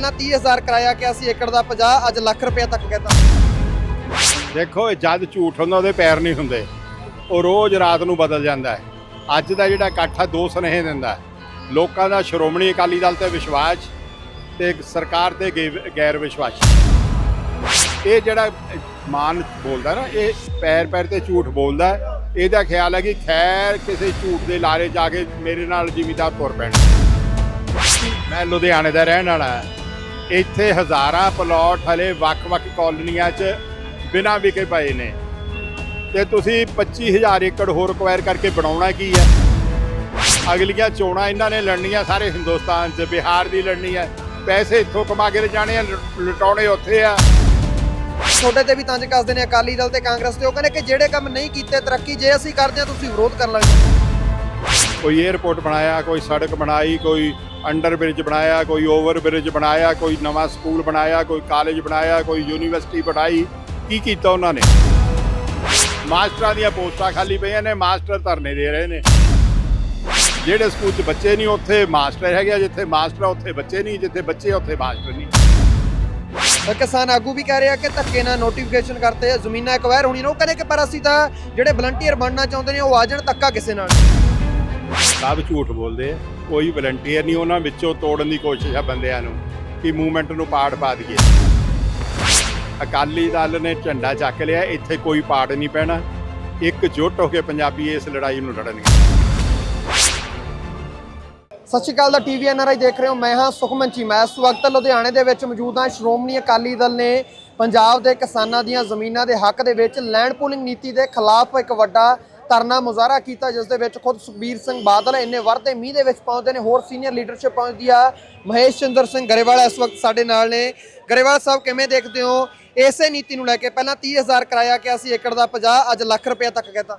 ਪਹਿਲਾਂ 30000 ਕਰਾਇਆ ਕਿ ਅਸੀਂ ਏਕੜ ਦਾ 50 ਅੱਜ ਲੱਖ ਰੁਪਏ ਤੱਕ ਕਹਿੰਦਾ। ਦੇਖੋ, ਇਹ ਜਦ ਝੂਠ ਹੁੰਦਾ, ਉਹਦੇ ਪੈਰ ਨਹੀਂ ਹੁੰਦੇ। ਉਹ ਰੋਜ਼ ਰਾਤ ਨੂੰ ਬਦਲ ਜਾਂਦਾ ਹੈ। ਅੱਜ ਦਾ ਜਿਹੜਾ ਇਕੱਠ ਆ ਦੋ ਸੁਨੇਹੇ ਦਿੰਦਾ ਲੋਕਾਂ ਦਾ ਸ਼੍ਰੋਮਣੀ ਅਕਾਲੀ ਦਲ ਤੇ ਵਿਸ਼ਵਾਸ ਤੇ ਸਰਕਾਰ ਤੇ ਗੈਰ ਵਿਸ਼ਵਾਸ। ਇਹ ਜਿਹੜਾ ਮਾਨ ਬੋਲਦਾ ਨਾ, ਇਹ ਪੈਰ ਪੈਰ ਤੇ ਝੂਠ ਬੋਲਦਾ ਇਹਦਾ ਖਿਆਲ ਹੈ ਕਿ ਖੈਰ ਕਿਸੇ ਝੂਠ ਦੇ ਲਾਰੇ ਜਾ ਕੇ ਮੇਰੇ ਨਾਲ ਜ਼ਿਮੀਦਾਰ ਤੁਰ ਪੈਣ। ਮੈਂ ਲੁਧਿਆਣੇ ਦਾ ਰਹਿਣ ਵਾਲਾ ਹਾਂ। ਇੱਥੇ ਹਜ਼ਾਰਾਂ ਪਲਾਟ ਹਲੇ ਵੱਖ-ਵੱਖ ਕਾਲੋਨੀਆਂ 'ਚ ਬਿਨਾਂ ਵਿਕੇ ਪਏ ਨੇ। ਤੇ ਤੁਸੀਂ 25000 ਏਕੜ ਹੋਰ ਅਕਵਾਇਰ ਕਰਕੇ ਬਣਾਉਣਾ ਕੀ ਹੈ? ਅਗਲੀਆਂ ਚੋਣਾਂ ਇਹਨਾਂ ਨੇ ਲੜਨੀਆਂ ਸਾਰੇ ਹਿੰਦੁਸਤਾਨ 'ਚ ਬਿਹਾਰ ਦੀ ਲੜਨੀ ਹੈ। ਪੈਸੇ ਇੱਥੋਂ ਕਮਾ ਕੇ ਲਿਜਾਣੇ ਆ ਲੁਟਾਉਣੇ ਉੱਥੇ ਆ। ਛੋਟੇ ਤੇ ਵੀ ਤੰਜ ਕੱਸਦੇ ਨੇ ਅਕਾਲੀ ਦਲ ਤੇ ਕਾਂਗਰਸ ਤੇ। ਉਹ ਕਹਿੰਦੇ ਕਿ ਜਿਹੜੇ ਕੰਮ ਨਹੀਂ ਕੀਤੇ ਤਰੱਕੀ ਜੇ ਅਸੀਂ ਕਰਦੇ ਹਾਂ ਤੁਸੀਂ ਵਿਰੋਧ ਕਰਨ ਲੱਗ ਕੋਈ 에ਅਰਪੋਰਟ ਬਣਾਇਆ ਕੋਈ ਸੜਕ ਬਣਾਈ ਕੋਈ ਅੰਡਰ ਬ੍ਰਿਜ ਬਣਾਇਆ ਕੋਈ ਓਵਰ ਬ੍ਰਿਜ ਬਣਾਇਆ ਕੋਈ ਨਵਾਂ ਸਕੂਲ ਬਣਾਇਆ ਕੋਈ ਕਾਲਜ ਬਣਾਇਆ ਕੋਈ ਯੂਨੀਵਰਸਿਟੀ ਬਣਾਈ। ਕੀ ਕੀਤਾ ਉਹਨਾਂ ਨੇ? ਮਾਸਟਰਾਂ ਦੀਆਂ ਪੋਸਟਾਂ ਖਾਲੀ ਪਈਆਂ ਨੇ ਮਾਸਟਰ ਧਰਨੇ ਦੇ ਰਹੇ ਨੇ। ਜਿਹੜੇ ਸਕੂਲ 'ਚ ਬੱਚੇ ਨਹੀਂ ਉੱਥੇ ਮਾਸਟਰ ਹੈਗੇ ਜਿੱਥੇ ਮਾਸਟਰ ਆ ਉੱਥੇ ਬੱਚੇ ਨਹੀਂ ਜਿੱਥੇ ਬੱਚੇ ਉੱਥੇ ਮਾਸਟਰ ਨਹੀਂ। ਕਿਸਾਨ ਆਗੂ ਵੀ ਕਹਿ ਰਿਹਾ ਕਿ ਧੱਕੇ ਨਾਲ ਨੋਟੀਫਿਕੇਸ਼ਨ ਕਰਤੇ ਜ਼ਮੀਨਾਂ ਐਕਵਾਇਰ ਹੋਣੀ ਨੇ ਉਹ ਕਹਿੰਦੇ ਕਿ ਪਰ ਅਸੀਂ ਤਾਂ ਜਿਹੜੇ ਵਲੰਟੀਅਰ ਬਣਨਾ ਚਾਹੁੰਦੇ ਨੇ ਉਹ ਆ ਜਾਣ ਧੱਕਾ ਕਿਸੇ ਨਾਲ। ਸਭ ਝੂਠ ਬੋਲਦੇ ਆ। ਕੋਈ ਵਲੰਟੀਅਰ ਨਹੀਂ, ਉਹਨਾਂ ਵਿੱਚੋਂ ਤੋੜਨ ਦੀ ਕੋਸ਼ਿਸ਼ ਆ ਬੰਦਿਆਂ ਨੂੰ ਕਿ ਮੂਵਮੈਂਟ ਨੂੰ ਪਾੜ ਪਾ ਦਈਏ। ਅਕਾਲੀ ਦਲ ਨੇ ਝੰਡਾ ਚੱਕ ਲਿਆ, ਇੱਥੇ ਕੋਈ ਪਾੜ ਨਹੀਂ ਪੈਣਾ। ਇਕਜੁੱਟ ਹੋ ਕੇ ਪੰਜਾਬੀ ਇਸ ਲੜਾਈ ਨੂੰ ਲੜਨਗੇ। ਸਤਿ ਸ਼੍ਰੀ ਅਕਾਲ ਦਾ ਟੀਵੀ ਐਨਆਰਆਈ ਦੇਖ ਰਹੇ ਹੋ। ਮੈਂ ਹਾਂ ਸੁਖਮਨ ਚੀਮਾ ਇਸ ਵਕਤ ਲੁਧਿਆਣੇ ਦੇ ਵਿੱਚ ਮੌਜੂਦ ਹਾਂ। ਸ਼੍ਰੋਮਣੀ ਅਕਾਲੀ ਦਲ ਨੇ ਪੰਜਾਬ ਦੇ ਕਿਸਾਨਾਂ ਦੀਆਂ ਜ਼ਮੀਨਾਂ ਦੇ ਹੱਕ ਦੇ ਵਿੱਚ ਲੈਂਡ ਪੂਲਿੰਗ ਨੀਤੀ ਦੇ ਖਿਲਾਫ ਇੱਕ ਵੱਡਾ ਧਰਨਾ ਮੁਜ਼ਾਹਰਾ ਕੀਤਾ, ਜਿਸ ਦੇ ਵਿੱਚ ਖੁਦ ਸੁਖਬੀਰ ਸਿੰਘ ਬਾਦਲ ਇੰਨੇ ਵਰਤੇ ਮੀਂਹ ਦੇ ਵਿੱਚ ਪਹੁੰਚਦੇ ਨੇ, ਹੋਰ ਸੀਨੀਅਰ ਲੀਡਰਸ਼ਿਪ ਪਹੁੰਚਦੀ ਆ ਮਹੇਸ਼ ਚੰਦਰ ਸਿੰਘ ਗਰੇਵਾਲ ਇਸ ਵਕਤ ਸਾਡੇ ਨਾਲ ਨੇ। ਗਰੇਵਾਲ ਸਾਹਿਬ, ਕਿਵੇਂ ਦੇਖਦੇ ਹੋ? ਇਸੇ ਨੀਤੀ ਨੂੰ ਲੈ ਕੇ ਪਹਿਲਾਂ 30000 ਕਰਾਇਆ ਕਿ ਅਸੀਂ ਏਕੜ ਦਾ 50 ਅੱਜ ਲੱਖ ਰੁਪਏ ਤੱਕ ਕਹਿੰਦਾ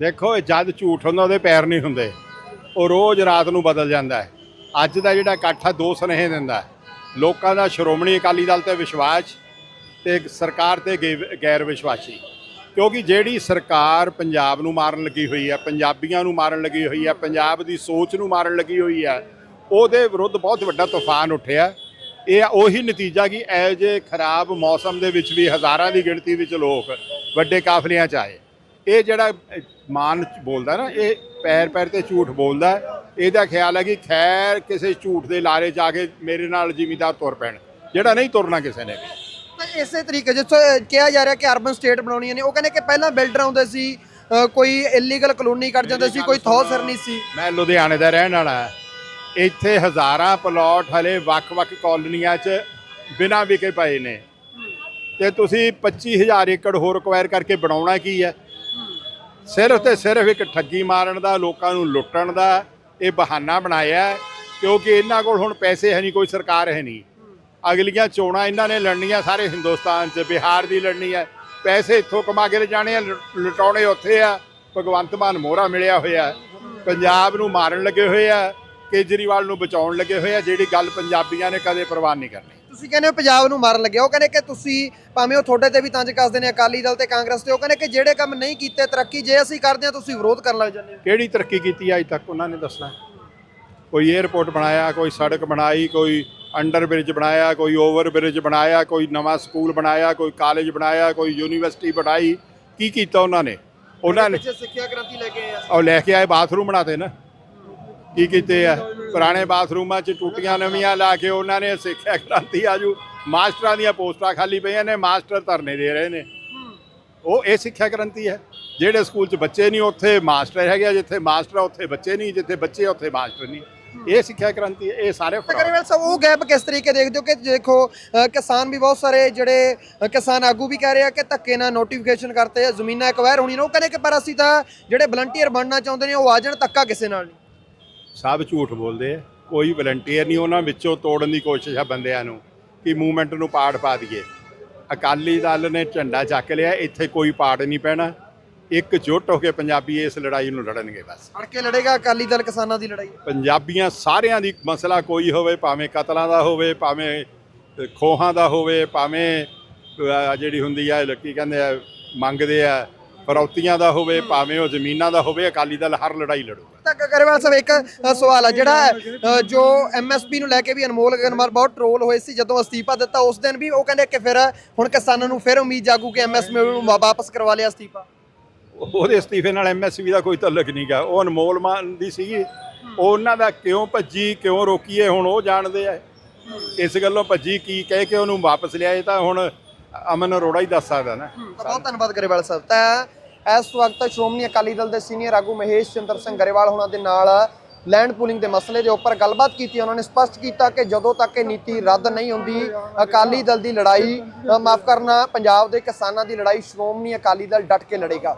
ਦੇਖੋ, ਇਹ ਜਦ ਝੂਠ ਹੁੰਦਾ, ਉਹਦੇ ਪੈਰ ਨਹੀਂ ਹੁੰਦੇ। ਉਹ ਰੋਜ਼ ਰਾਤ ਨੂੰ ਬਦਲ ਜਾਂਦਾ ਹੈ। ਅੱਜ ਦਾ ਜਿਹੜਾ ਇਕੱਠ ਆ, ਦੋ ਸੁਨੇਹੇ ਦਿੰਦਾ ਲੋਕਾਂ ਦਾ ਸ਼੍ਰੋਮਣੀ ਅਕਾਲੀ ਦਲ ਤੇ ਵਿਸ਼ਵਾਸ ਤੇ ਸਰਕਾਰ ਤੇ ਗੇ- ਗੈਰ ਵਿਸ਼ਵਾਸੀ ਕਿਉਂਕਿ ਜਿਹੜੀ ਸਰਕਾਰ ਪੰਜਾਬ ਨੂੰ ਮਾਰਨ ਲੱਗੀ ਹੋਈ ਹੈ ਪੰਜਾਬੀਆਂ ਨੂੰ ਮਾਰਨ ਲੱਗੀ ਹੋਈ ਹੈ ਪੰਜਾਬ ਦੀ ਸੋਚ ਨੂੰ ਮਾਰਨ ਲੱਗੀ ਹੋਈ ਹੈ ਉਹਦੇ ਵਿਰੁੱਧ ਬਹੁਤ ਵੱਡਾ ਤੂਫਾਨ ਉੱਠਿਆ। ਇਹ ਉਹੀ ਨਤੀਜਾ ਕਿ ਇਹ ਜੇ ਖਰਾਬ ਮੌਸਮ ਦੇ ਵਿੱਚ ਵੀ ਹਜ਼ਾਰਾਂ ਦੀ ਗਿਣਤੀ ਵਿੱਚ ਲੋਕ ਵੱਡੇ ਕਾਫਲਿਆਂ 'ਚ ਆਏ। ਇਹ ਜਿਹੜਾ ਅਹ, ਮਾਨ ਬੋਲਦਾ ਨਾ ਇਹ ਪੈਰ ਪੈਰ ਤੇ ਝੂਠ ਬੋਲਦਾ ਇਹਦਾ ਖਿਆਲ ਹੈ ਕਿ ਖੈਰ ਕਿਸੇ ਝੂਠ ਦੇ ਲਾਰੇ ਜਾ ਕੇ ਮੇਰੇ ਨਾਲ ਜ਼ਿਮੀਦਾਰ ਤੁਰ ਪੈਣ ਜਿਹੜਾ ਨਹੀਂ ਤੁਰਨਾ ਕਿਸੇ ਨੇ ਵੀ। ਇਸੇ ਤਰੀਕੇ ਜਿੱਥੋਂ ਕਿਹਾ ਜਾ ਰਿਹਾ ਕਿ ਅਰਬਨ ਸਟੇਟ ਬਣਾਉਣੀਆਂ ਨੇ ਉਹ ਕਹਿੰਦੇ ਕਿ ਪਹਿਲਾਂ ਬਿਲਡਰ ਆਉਂਦੇ ਸੀ ਅ, ਕੋਈ ਇਲੀਗਲ ਕਲੋਨੀ ਕੱਢ ਜਾਂਦੇ ਸੀ ਕੋਈ ਥੋ ਸਿਰ ਨਹੀਂ ਸੀ। ਮੈਂ ਲੁਧਿਆਣੇ ਦਾ ਰਹਿਣ ਵਾਲਾ ਹਾਂ। ਇੱਥੇ ਹਜ਼ਾਰਾਂ ਪਲਾਟ ਹਲੇ ਵੱਖ-ਵੱਖ ਕਾਲੋਨੀਆਂ 'ਚ ਬਿਨਾਂ ਵਿਕੇ ਪਏ ਨੇ। ਤੇ ਤੁਸੀਂ 25000 ਏਕੜ ਹੋਰ ਅਕਵਾਇਰ ਕਰਕੇ ਬਣਾਉਣਾ ਕੀ ਹੈ? ਸਿਰਫ ਤੇ ਸਿਰਫ ਇੱਕ ਠੱਗੀ ਮਾਰਨ ਦਾ ਲੋਕਾਂ ਨੂੰ ਲੁੱਟਣ ਦਾ ਇਹ ਬਹਾਨਾ ਬਣਾਇਆ ਹੈ, ਕਿਉਂਕਿ ਇਹਨਾਂ ਕੋਲ ਹੁਣ ਪੈਸੇ ਹੈ ਨਹੀਂ ਕੋਈ ਸਰਕਾਰ ਹੈ ਨਹੀਂ। ਅਗਲੀਆਂ ਚੋਣਾਂ ਇਹਨਾਂ ਨੇ ਲੜਨੀਆਂ ਸਾਰੇ ਹਿੰਦੁਸਤਾਨ 'ਚ ਬਿਹਾਰ ਦੀ ਲੜਨੀ ਹੈ। ਪੈਸੇ ਇੱਥੋਂ ਕਮਾ ਕੇ ਲਿਜਾਣੇ ਆ ਲੁਟਾਉਣੇ ਉੱਥੇ ਆ। ਭਗਵੰਤ ਮਾਨ ਮੋਹਰਾ ਮਿਲਿਆ ਹੋਇਆ। ਪੰਜਾਬ ਨੂੰ ਮਾਰਨ ਲੱਗੇ ਹੋਏ ਆ ਕੇਜਰੀਵਾਲ ਨੂੰ ਬਚਾਉਣ ਲੱਗੇ ਹੋਏ ਆ ਜਿਹੜੀ ਗੱਲ ਪੰਜਾਬੀਆਂ ਨੇ ਕਦੇ ਪ੍ਰਵਾਨ ਨਹੀਂ ਕਰਨੀ। ਤੁਸੀਂ ਕਹਿੰਦੇ ਹੋ ਪੰਜਾਬ ਨੂੰ ਮਾਰਨ ਲੱਗੇ ਉਹ ਕਹਿੰਦੇ ਕਿ ਤੁਸੀਂ ਭਾਵੇਂ ਉਹ ਤੁਹਾਡੇ ਤੇ ਵੀ ਤੰਜ ਕੱਸਦੇ ਨੇ ਅਕਾਲੀ ਦਲ ਤੇ ਕਾਂਗਰਸ ਤੇ ਉਹ ਕਹਿੰਦੇ ਕਿ ਜਿਹੜੇ ਕੰਮ ਨਹੀਂ ਕੀਤੇ ਤਰੱਕੀ ਜੇ ਅਸੀਂ ਕਰਦੇ ਹਾਂ ਤੁਸੀਂ ਵਿਰੋਧ ਕਰਨ ਲੱਗ ਜਾਂਦੇ ਹੋ। ਕਿਹੜੀ ਤਰੱਕੀ ਕੀਤੀ ਅੱਜ ਤੱਕ? ਉਹਨਾਂ ਨੇ ਦੱਸਣਾ। ਕੋਈ 에ਅਰਪੋਰਟ ਬਣਾਇਆ ਕੋਈ ਸੜਕ ਬਣਾਈ ਕੋਈ ਅੰਡਰ ਬ੍ਰਿਜ ਬਣਾਇਆ ਕੋਈ ਓਵਰ ਬ੍ਰਿਜ ਬਣਾਇਆ ਕੋਈ ਨਵਾਂ ਸਕੂਲ ਬਣਾਇਆ ਕੋਈ ਕਾਲਜ ਬਣਾਇਆ ਕੋਈ ਯੂਨੀਵਰਸਿਟੀ ਬਣਾਈ। ਕੀ ਕੀਤਾ ਉਹਨਾਂ ਨੇ? ਉਹਨਾਂ ਨੇ ਸਿੱਖਿਆ ਕ੍ਰਾਂਤੀ ਲੈ ਕੇ ਆਏ ਆ। ਉਹ ਲੈ ਕੇ ਆਏ ਬਾਥਰੂਮ ਬਣਾਤੇ ਨਾ। ਕੀ ਕੀਤੇ ਆ? ਪੁਰਾਣੇ ਬਾਥਰੂਮਾਂ 'ਚ ਟੂਟੀਆਂ ਨਵੀਆਂ ਲਾ ਕੇ ਉਹਨਾਂ ਨੇ ਸਿੱਖਿਆ ਕ੍ਰਾਂਤੀ ਆਜੂ ਮਾਸਟਰਾਂ ਦੀਆਂ ਪੋਸਟਾਂ ਖਾਲੀ ਪਈਆਂ ਨੇ ਮਾਸਟਰ ਧਰਨੇ ਦੇ ਰਹੇ ਨੇ। ਉਹ ਇਹ ਸਿੱਖਿਆ ਕ੍ਰਾਂਤੀ ਹੈ। ਜਿਹੜੇ ਸਕੂਲ 'ਚ ਬੱਚੇ ਨਹੀਂ ਉੱਥੇ ਮਾਸਟਰ ਹੈਗੇ ਜਿੱਥੇ ਮਾਸਟਰ ਆ ਉੱਥੇ ਬੱਚੇ ਨਹੀਂ ਜਿੱਥੇ ਬੱਚੇ ਆ ਉੱਥੇ ਮਾਸਟਰ ਨਹੀਂ। ਇਹ ਸਿੱਖਿਆ ਕ੍ਰਾਂਤੀ ਇਹ ਸਾਰੇ ਤਾਂ fraud ਗਰੇਵਾਲ ਸਾਹਿਬ ਉਹ ਗੈਪ ਕਿਸ ਤਰੀਕੇ ਦੇਖਦੇ ਹੋ ਕਿ ਦੇਖੋ ਅ, ਕਿਸਾਨ ਵੀ ਬਹੁਤ ਸਾਰੇ ਜਿਹੜੇ ਅ, ਕਿਸਾਨ ਆਗੂ ਵੀ ਕਹਿ ਰਹੇ ਆ ਕਿ ਧੱਕੇ ਨਾਲ ਨੋਟੀਫਿਕੇਸ਼ਨ ਕਰਤੇ ਆ ਜ਼ਮੀਨਾਂ ਐਕਵਾਇਰ ਹੋਣੀ ਨੇ। ਉਹ ਕਹਿੰਦੇ ਕਿ ਪਰ ਅਸੀਂ ਤਾਂ ਜਿਹੜੇ ਵਲੰਟੀਅਰ ਬਣਨਾ ਚਾਹੁੰਦੇ ਨੇ ਉਹ ਆ ਜਾਣ ਧੱਕਾ ਕਿਸੇ ਨਾਲ ਨਹੀਂ। ਸਭ ਝੂਠ ਬੋਲਦੇ ਆ। ਕੋਈ ਵਲੰਟੀਅਰ ਨਹੀਂ ਉਹਨਾਂ ਵਿੱਚੋਂ ਤੋੜਨ ਦੀ ਕੋਸ਼ਿਸ਼ ਆ ਬੰਦਿਆਂ ਨੂੰ ਕਿ ਮੂਵਮੈਂਟ ਨੂੰ ਪਾੜ ਪਾ ਦਈਏ। ਅਕਾਲੀ ਦਲ ਨੇ ਝੰਡਾ ਚੱਕ ਲਿਆ ਇੱਥੇ ਕੋਈ ਪਾੜ ਨਹੀਂ ਪੈਣਾ। ਇਕਜੁੱਟ ਹੋ ਕੇ ਪੰਜਾਬੀ ਇਸ ਲੜਾਈ ਨੂੰ ਲੜਨਗੇ ਬਸ। ਅੜ ਕੇ ਲੜੇਗਾ ਅਕਾਲੀ ਦਲ ਕਿਸਾਨਾਂ ਦੀ ਲੜਾਈ? ਪੰਜਾਬੀਆਂ ਸਾਰਿਆਂ ਦੀ ਮਸਲਾ ਕੋਈ ਹੋਵੇ ਭਾਵੇਂ ਕਤਲਾਂ ਦਾ ਹੋਵੇ ਭਾਵੇਂ ਖੋਹਾਂ ਦਾ ਹੋਵੇ ਭਾਵੇਂ ਅਹ, ਜਿਹੜੀ ਹੁੰਦੀ ਆ ਕੀ ਕਹਿੰਦੇ ਆ ਮੰਗਦੇ ਆ ਫਰੌਤੀਆਂ ਦਾ ਹੋਵੇ ਭਾਵੇਂ ਉਹ ਜ਼ਮੀਨਾਂ ਦਾ ਹੋਵੇ ਅਕਾਲੀ ਦਲ ਹਰ ਲੜਾਈ ਲੜੂਗਾ। ਤਾਂ ਗਰੇਵਾਲ ਸਾਹਿਬ ਇੱਕ ਅ, ਸਵਾਲ ਹੈ ਜਿਹੜਾ ਅ, ਜੋ ਐਮਐਸਪੀ ਨੂੰ ਲੈ ਕੇ ਵੀ ਅਨਮੋਲ ਗਗਨਵਾਲ ਬਹੁਤ ਟ੍ਰੋਲ ਹੋਏ ਸੀ ਜਦੋਂ ਅਸਤੀਫਾ ਦਿੱਤਾ ਉਸ ਦਿਨ ਵੀ ਉਹ ਕਹਿੰਦੇ ਕਿ ਫਿਰ ਹੁਣ ਕਿਸਾਨਾਂ ਨੂੰ ਫਿਰ ਉਮੀਦ ਜਾਗੂ ਕਿ ਐਮਐਸਪੀ ਨੂੰ ਵਾ- ਵਾਪਸ ਕਰਵਾ ਲਿਆ ਅਸਤੀਫਾ। ਉਹਦੇ ਅਸਤੀਫੇ ਨਾਲ ਐਮਐਸਪੀ ਦਾ ਕੋਈ ਤਾਲੁਕ ਨਹੀਂਗਾ ਉਹ ਅਨਮੋਲ ਮਾਨ ਦੀ ਸੀਗੀ। ਉਹਨਾਂ ਦਾ ਕਿਉਂ ਭੱਜੀ, ਕਿਉਂ ਰੋਕੀਏ, ਹੁਣ ਉਹ ਜਾਣਦੇ ਆ। ਇਸ ਗੱਲੋਂ ਭੱਜੀ ਕੀ ਕਹਿ ਕੇ ਉਹਨੂੰ ਵਾਪਸ ਲਿਆਏ ਤਾਂ ਹੁਣ ਅਮਨ ਅਰੋੜਾ ਹੀ ਦੱਸ ਸਕਦਾ ਨਾ। ਬਹੁਤ ਧੰਨਵਾਦ ਗਰੇਵਾਲ ਸਾਹਿਬ। ਤਾਂ ਇਸ ਵਕਤ ਸ਼੍ਰੋਮਣੀ ਅਕਾਲੀ ਦਲ ਦੇ ਸੀਨੀਅਰ ਆਗੂ ਮਹੇਸ਼ ਚੰਦਰ ਸਿੰਘ ਗਰੇਵਾਲ ਹੋਣਾ ਦੇ ਨਾਲ ਲੈਂਡ ਪੂਲਿੰਗ ਦੇ ਮਸਲੇ ਦੇ ਉੱਪਰ ਗੱਲਬਾਤ ਕੀਤੀ। ਉਹਨਾਂ ਨੇ ਸਪਸ਼ਟ ਕੀਤਾ ਕਿ ਜਦੋਂ ਤੱਕ ਇਹ ਨੀਤੀ ਰੱਦ ਨਹੀਂ ਹੁੰਦੀ, ਅਕਾਲੀ ਦਲ ਦੀ ਲੜਾਈ ਮਾਫ ਕਰਨਾ, ਪੰਜਾਬ ਦੇ ਕਿਸਾਨਾਂ ਦੀ ਲੜਾਈ ਸ਼੍ਰੋਮਣੀ ਅਕਾਲੀ ਦਲ ਡਟ ਕੇ ਲੜੇਗਾ।